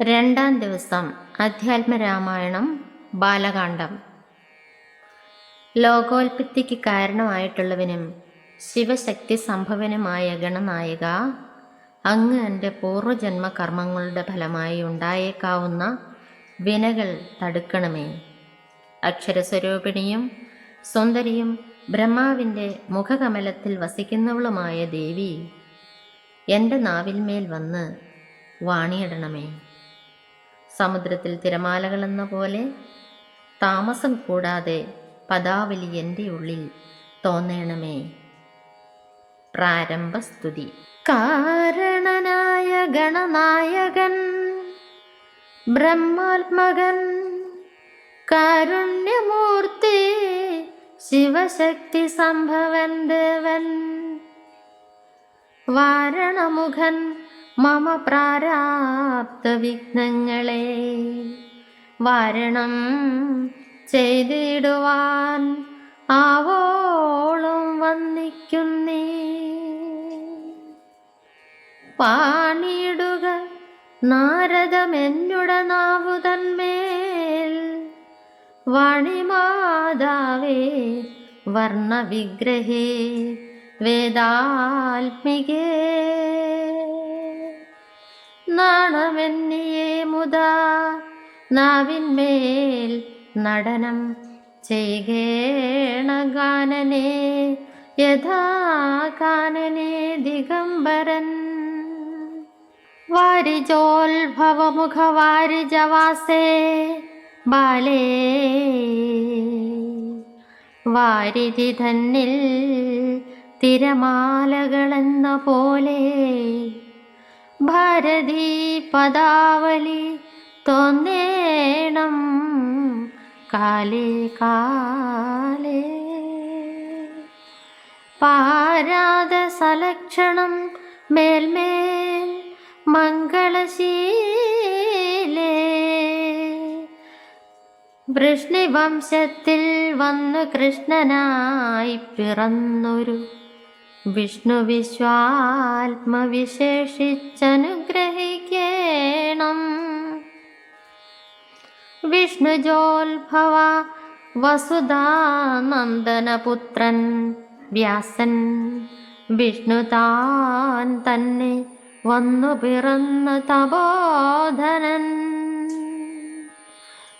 രണ്ടാം ദിവസം അധ്യാത്മരാമായണം ബാലകാന്ഡം. ലോകോൽപത്തിക്ക് കാരണമായിട്ടുള്ളവനും ശിവശക്തി സംഭവനുമായ ഗണനായിക അങ്ങ് എന്റെ പൂർവജന്മ കർമ്മങ്ങളുടെ ഫലമായി ഉണ്ടായേക്കാവുന്ന വിനകൾ തടുക്കണമേ. അക്ഷരസ്വരൂപിണിയും സുന്ദരിയും ബ്രഹ്മാവിന്റെ മുഖകമലത്തിൽ വസിക്കുന്നവളുമായ ദേവി എന്റെ നാവിന്മേൽ വന്ന് വാണിയിടണമേ. സമുദ്രത്തിൽ തിരമാലകളെന്ന പോലെ താമസം കൂടാതെ പദാവലി എന്റെ ഉള്ളിൽ തോന്നേണമേ. പ്രാരംഭസ്തുതി. കാരണനായ ഗണനായകൻ ബ്രഹ്മാത്മകൻ കാരുണ്യമൂർത്തി ശിവശക്തി സംഭവൻ ദേവൻ വാരണമുഖൻ മമ പ്രാരാബ്ദ വിഘ്നങ്ങളെ വരണം ചെയ്തിടുവാൻ ആവോളം വന്നിക്കുന്നേ. പാണിയിടുക നാരദമെന്നുട നാവുതന്മേൽ വാണിമാതാവേ വർണവിഗ്രഹേ വേദാത്മികേ. നാണമെന്നിയേ മുതാ നാവിന്മേൽ നടനം ചെയ്കേണ ഗാനനെ യഥാ കാനനെ ദിഗംബരൻ. വാരിജോത്ഭവമുഖവാരിജവാസേ ബാലേ വാരിധി തന്നിൽ തിരമാലകളെന്ന പോലെ ഭാരതി പദാവലി തോന്നേണം കാലേ കാലേ. പാരാത സലക്ഷണം മേൽമേൽ മംഗളശീലേ. വൃഷ്ണിവംശത്തിൽ വന്നു കൃഷ്ണനായി പിറന്നൊരു വിഷ്ണു വിശ്വാത്മവിശേഷിച്ചനുഗ്രഹിക്കേണം. വിഷ്ണുജോത്ഭവ വസുധാനന്ദനപുത്രൻ വ്യാസൻ. വിഷ്ണു താൻ തന്നെ വന്നു പിറന്ന തപോധനൻ.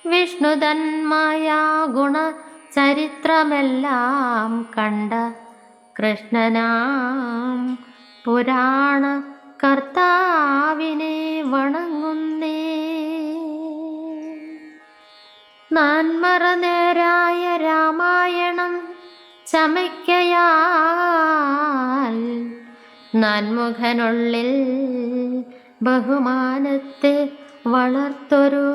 വിഷ്ണുതന്മായ ഗുണ ചരിത്രമെല്ലാം കണ്ട കൃഷ്ണനാം പുരാണ കർത്താവിനെ വണങ്ങുന്നേ. നാൻമറ നേരായ രാമായണം ചമയ്ക്കയാൽ നന്മുഖനുള്ളിൽ ബഹുമാനത്തെ വളർത്തൊരു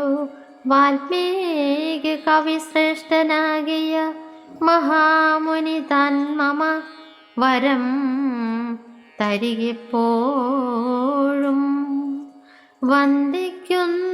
വാൽമീകി കവിശ്രേഷ്ഠനാകിയ മഹാമുനി തന്മമ വരം തരികെപ്പോഴും വന്ദിക്കുന്നു